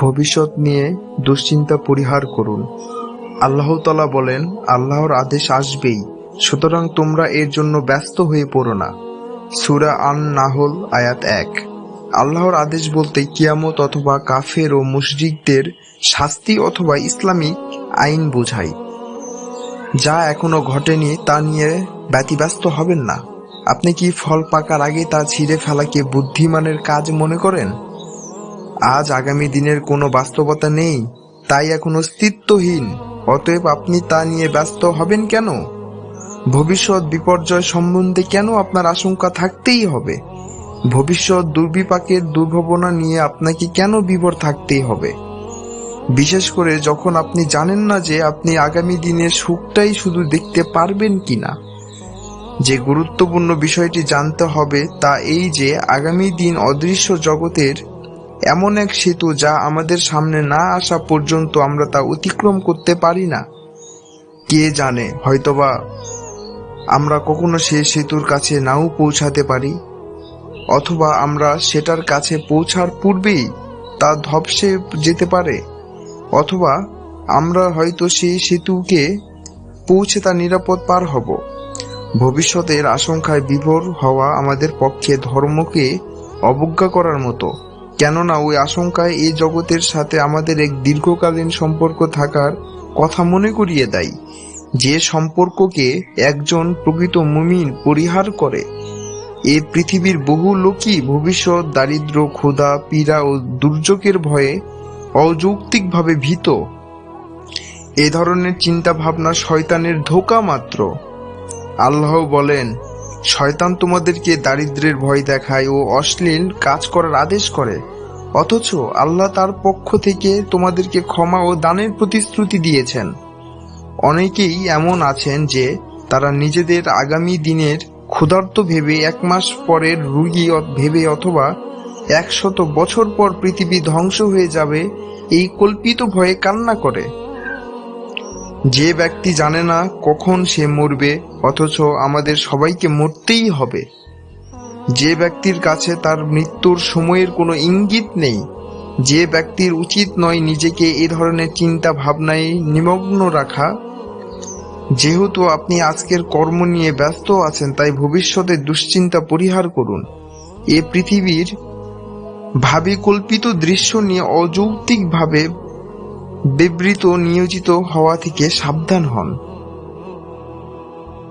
ভবিষ্যৎ নিয়ে দুশ্চিন্তা পরিহার করুন। আল্লাহ তালা বলেন, আল্লাহর আদেশ আসবেই, সুতরাং তোমরা এর জন্য ব্যস্ত হয়ে পড়ো না। সুরা আন নাহল আয়াত এক। আল্লাহর আদেশ বলতে কিয়ামত অথবা কাফের ও মুশরিকদের শাস্তি অথবা ইসলামিক আইন বোঝায়। যা এখনও ঘটেনি তা নিয়ে ব্যতিব্যস্ত হবেন না। আপনি কি ফল পাকার আগে তা ছিঁড়ে ফেলাকে বুদ্ধিমানের কাজ মনে করেন? আজ আগামী দিনের কোনো বাস্তবতা নেই, তাই এখন অস্তিত্বহীন। অতএব আপনি তা নিয়ে ব্যস্ত হবেন কেন? ভবিষ্যৎ বিপর্যয় সম্বন্ধে কেন আপনার আশঙ্কা থাকতেই হবে? ভবিষ্যৎ দুর্বিপাকের দুর্ভাবনা নিয়ে আপনাকে কেন বিভোর থাকতেই হবে? বিশেষ করে যখন আপনি জানেন না যে আপনি আগামী দিনের সুখটাই শুধু দেখতে পারবেন কিনা। যে গুরুত্বপূর্ণ বিষয়টি জানতে হবে তা এই যে আগামী দিন অদৃশ্য জগতের এমন এক সেতু যা আমাদের সামনে না আসা পর্যন্ত আমরা তা অতিক্রম করতে পারি না। কে জানে, হয়তোবা আমরা কখনো সে সেতুর কাছে নাও পৌঁছাতে পারি, অথবা আমরা সেটার কাছে পৌঁছার পূর্বেই তা ধপসে যেতে পারে, অথবা আমরা হয়তো সেই সেতুকে পৌঁছে তা নিরাপদ পার হব। ভবিষ্যতের আশঙ্কায় বিভোর হওয়া আমাদের পক্ষে ধর্মকে অবজ্ঞা করার মতো। কেননা ওই আশঙ্কায় এই জগতের সাথে আমাদের এক দীর্ঘকালীন সম্পর্ক থাকার কথা মনে করিয়ে দেয়, যে সম্পর্ককে একজন প্রকৃত মুমিন পরিহার করে। এ পৃথিবীর বহু লোকই ভবিষ্যৎ, দারিদ্র, ক্ষুধা, পীড়া ও দুর্যোগের ভয়ে অযৌক্তিকভাবে ভীত। এ ধরনের চিন্তা ভাবনা শয়তানের ধোকা মাত্র। আল্লাহ বলেন শয়তান তোমাদেরকে দারিদ্রের ভয় দেখায় ও অশ্লীল কাজ করার আদেশ করে। অথচ আল্লাহ তার পক্ষ থেকে তোমাদেরকে ক্ষমা ও দানের প্রতিশ্রুতি দিয়েছেন। অনেকেই এমন আছেন যে তারা নিজেদের আগামী দিনের ক্ষুধার্ত ভেবে এক মাস পরের রুগী ভেবে অথবা একশত বছর পর পৃথিবী ধ্বংস হয়ে যাবে, এই কল্পিত ভয়ে কান্না করে। যে ব্যক্তি জানে না কখন সে মরবে, অথচ আমাদের সবাইকে মরতেই হবে। যে ব্যক্তির কাছে তার মৃত্যুর সময়ের কোনো ইঙ্গিত নেই, যে ব্যক্তির উচিত নয় নিজেকে এ ধরনের চিন্তা ভাবনায় নিমগ্ন রাখা। যেহেতু আপনি আজকের কর্ম নিয়ে ব্যস্ত আছেন, তাই ভবিষ্যতে দুশ্চিন্তা পরিহার করুন। এ পৃথিবীর ভাবিকল্পিত দৃশ্য নিয়ে অযৌক্তিকভাবে বিবৃত নিয়োজিত হওয়া থেকে সাবধান হন।